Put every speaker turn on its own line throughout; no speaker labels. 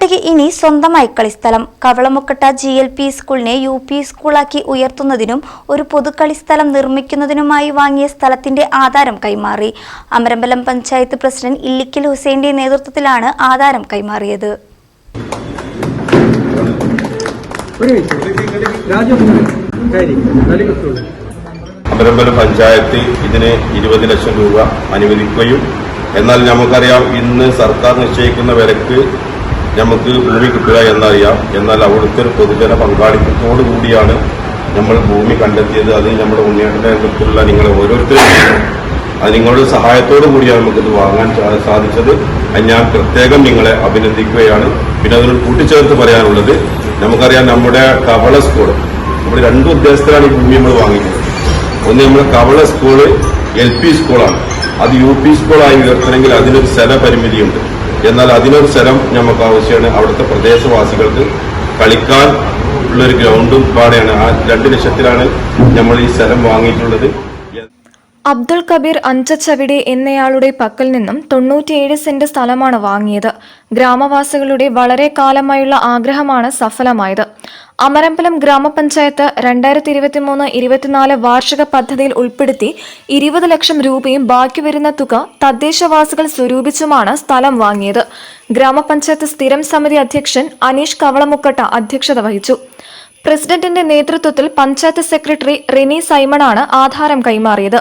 കവളമുക്കട്ടയ്ക്ക് ഇനി സ്വന്തമായി കളിസ്ഥലം കവളമുക്കട്ട ജി എൽ പി സ്കൂളിനെ യു പി സ്കൂളാക്കി ഉയർത്തുന്നതിനും ഒരു പൊതുക്കളിസ്ഥലം നിർമ്മിക്കുന്നതിനുമായി വാങ്ങിയ സ്ഥലത്തിന്റെ ആധാരം കൈമാറി. അമരമ്പലം പഞ്ചായത്ത് പ്രസിഡന്റ് ഇല്ലിക്കൽ ഹുസൈന്റെ നേതൃത്വത്തിലാണ് ആധാരം കൈമാറിയത്.
അമരമ്പലം പഞ്ചായത്ത് ഇതിന് ഇരുപത് ലക്ഷം രൂപ അനുവദിക്കുകയും എന്നാൽ നമുക്കറിയാം ഇന്ന് സർക്കാർ നിശ്ചയിക്കുന്ന വിലക്ക് നമുക്ക് ഭൂമി കിട്ടുക എന്നറിയാം. എന്നാൽ അവിടുത്തെ ഒരു പൊതുജന പങ്കാളിത്തത്തോടു കൂടിയാണ് നമ്മൾ ഭൂമി കണ്ടെത്തിയത്. അത് നമ്മുടെ ഉണ്ണിയേട്ടന്റെ നേതൃത്വത്തിലുള്ള നിങ്ങൾ ഓരോരുത്തരും അത് നിങ്ങളുടെ സഹായത്തോടു കൂടിയാണ് നമുക്കിത് വാങ്ങാൻ സാധിച്ചത്. അത് ഞാൻ പ്രത്യേകം നിങ്ങളെ അഭിനന്ദിക്കുകയാണ്. പിന്നെ അതിനോട് കൂട്ടിച്ചേർത്ത് പറയാനുള്ളത് നമുക്കറിയാം നമ്മുടെ കവള സ്കൂൾ നമ്മൾ രണ്ട് ഉദ്ദേശത്തിലാണ് ഈ ഭൂമി നമ്മൾ വാങ്ങിയത് ഒന്ന് നമ്മുടെ കവള സ്കൂൾ എൽ പി സ്കൂളാണ്. അത് യു പി സ്കൂളായി ഉയർത്തണമെങ്കിൽ അതിനൊരു സ്ഥല പരിമിതിയുണ്ട്. എന്നാൽ അതിനൊരു സ്ഥലം നമുക്ക് ആവശ്യമാണ്. അവിടുത്തെ പ്രദേശവാസികൾക്ക് കളിക്കാൻ ഉള്ളൊരു ഗ്രൗണ്ടും പാടെയാണ്. ആ രണ്ട് ലക്ഷത്തിലാണ് നമ്മൾ ഈ സ്ഥലം വാങ്ങിയിട്ടുള്ളത്.
അബ്ദുൾ കബീർ അഞ്ചച്ചവിടെ എന്നയാളുടെ പക്കൽ നിന്നും തൊണ്ണൂറ്റിയേഴ് സെന്റ് സ്ഥലമാണ് വാങ്ങിയത്. ഗ്രാമവാസികളുടെ വളരെ കാലമായുള്ള ആഗ്രഹമാണ് സഫലമായത്. അമരമ്പലം ഗ്രാമപഞ്ചായത്ത് രണ്ടായിരത്തി ഇരുപത്തിമൂന്ന് ഇരുപത്തിനാല് വാർഷിക പദ്ധതിയിൽ ഉൾപ്പെടുത്തി ഇരുപത് ലക്ഷം രൂപയും ബാക്കി വരുന്ന തുക തദ്ദേശവാസികൾ സ്വരൂപിച്ചുമാണ് സ്ഥലം വാങ്ങിയത്. ഗ്രാമപഞ്ചായത്ത് സ്ഥിരം സമിതി അധ്യക്ഷൻ അനീഷ് കവളമുക്കട്ട അധ്യക്ഷത വഹിച്ചു. പ്രസിഡന്റിന്റെ നേതൃത്വത്തിൽ പഞ്ചായത്ത് സെക്രട്ടറി റിനി സൈമണാണ് ആധാരം കൈമാറിയത്.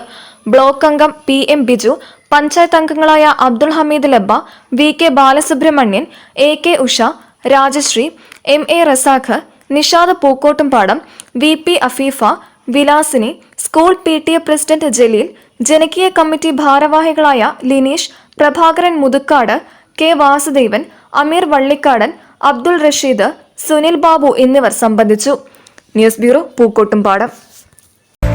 ബ്ലോക്ക് അംഗം പി എം ബിജു പഞ്ചായത്ത് അംഗങ്ങളായ Abdul Hameed Labba V K Balasubramanian A K Usha Rajasree M A Razak Nishad Pookkottumpadam V P Afeefa Vilasini school P T A president Jaleel ജനകീയ കമ്മിറ്റി ഭാരവാഹികളായ ലിനീഷ് പ്രഭാകരൻ മുതുക്കാട് കെ വാസുദേവൻ അമീർ വള്ളിക്കാടൻ അബ്ദുൾ റഷീദ് സുനിൽ ബാബു എന്നിവർ സംബന്ധിച്ചു. News bureau Pookkottumpadam.